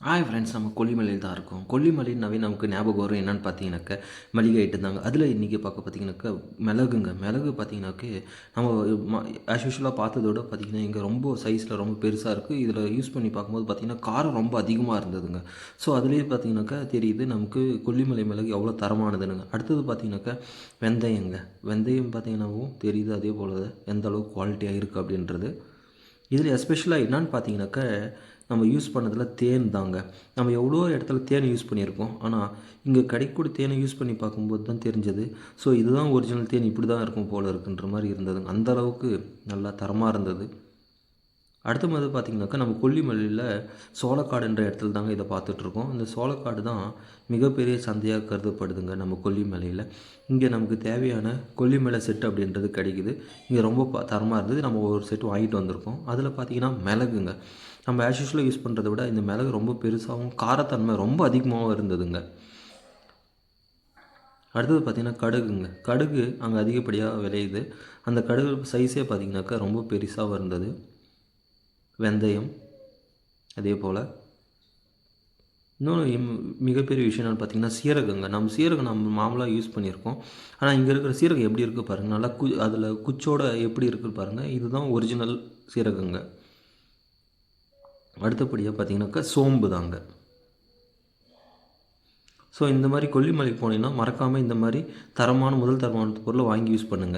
ஆய் ஃப்ரெண்ட்ஸ் நம்ம கொல்லிமலையில் தான் இருக்கோம். கொல்லிமலைனாவே நமக்கு ஞாபகம் வரும் என்னென்னு பார்த்தீங்கன்னாக்க மளிகை ஐட்டம் தாங்க அதில் இன்றைக்கி பார்க்க பார்த்தீங்கன்னாக்கா மிளகுங்க. மிளகு பார்த்தீங்கன்னாக்கே நம்ம ஆஸ் யூஷுவலாக பார்த்ததோட பார்த்தீங்கன்னா இங்கே ரொம்ப சைஸில் ரொம்ப பெருசாக இருக்குது இதில் யூஸ் பண்ணி பார்க்கும்போது பார்த்திங்கன்னா காரம் ரொம்ப அதிகமாக இருந்ததுங்க. ஸோ அதுலேயே பார்த்தீங்கன்னாக்கா தெரியுது நமக்கு கொல்லிமலை மிளகு எவ்வளோ தரமானதுனுங்க அடுத்தது பார்த்தீங்கன்னாக்கா வெந்தயங்க. வெந்தயம் பார்த்தீங்கன்னாவும் தெரியுது அதே போல் எந்த அளவுக்கு குவாலிட்டியாக இருக்குது அப்படின்றது. இதில் எஸ்பெஷலாக என்னான்னு பார்த்தீங்கன்னாக்கா நம்ம யூஸ் பண்ணதில் தேன் தாங்க. நம்ம எவ்வளோ இடத்துல தேன் யூஸ் பண்ணியிருக்கோம் ஆனால் இங்கே கிடைக்கக்கூடிய தேனை யூஸ் பண்ணி பார்க்கும்போது தான் தெரிஞ்சது. ஸோ இதுதான் ஒரிஜினல் தேன் இப்படி தான் இருக்கும் போல் இருக்குன்ற மாதிரி இருந்ததுங்க. அந்த அளவுக்கு நல்லா தரமாக இருந்தது. அடுத்த மாதிரி பார்த்திங்கனாக்கா நம்ம கொல்லிமலையில் சோளக்காடுன்ற இடத்துல தாங்க இதை பார்த்துட்ருக்கோம். இந்த சோளக்காடு தான் மிகப்பெரிய சந்தையாக கருதப்படுதுங்க நம்ம கொல்லிமலையில். இங்கே நமக்கு தேவையான கொல்லிமலை செட் அப்படின்றது கிடைக்குது. இங்கே ரொம்ப ப தரமாக இருந்தது. நம்ம ஒரு செட் வாங்கிட்டு வந்திருக்கோம். அதில் பார்த்திங்கன்னா மிளகுங்க. நம்ம ஆஸ் யூஸ்வலாக யூஸ் பண்ணுறத விட இந்த மிளகு ரொம்ப பெருசாகவும் காரத்தன்மை ரொம்ப அதிகமாகவும் இருந்ததுங்க. அடுத்தது பார்த்திங்கன்னா கடுகுங்க. கடுகு அங்கே அதிகப்படியாக விளையுது. அந்த கடுகு சைஸே பார்த்திங்கனாக்கா ரொம்ப பெருசாகவும் இருந்தது. வெந்தயம் அதே போல் இன்னொன்று மிகப்பெரிய விஷயம் என்னென்னு பார்த்தீங்கன்னா சீரகங்க. நம்ம சீரகம் நம்ம மாமூலாக யூஸ் பண்ணியிருக்கோம். ஆனால் இங்கே இருக்கிற சீரகம் எப்படி இருக்குது பாருங்கள் நல்லா கு அதில் குச்சோட எப்படி இருக்குது பாருங்கள் இதுதான் ஒரிஜினல் சீரகங்க. அடுத்தபடியாக பார்த்தீங்கன்னாக்கா சோம்பு தாங்க ஸோ இந்த மாதிரி கொல்லிமலைக்கு போனீங்கன்னா மறக்காமல் இந்த மாதிரி தரமான முதல் தரமான பொருளை வாங்கி யூஸ் பண்ணுங்கள்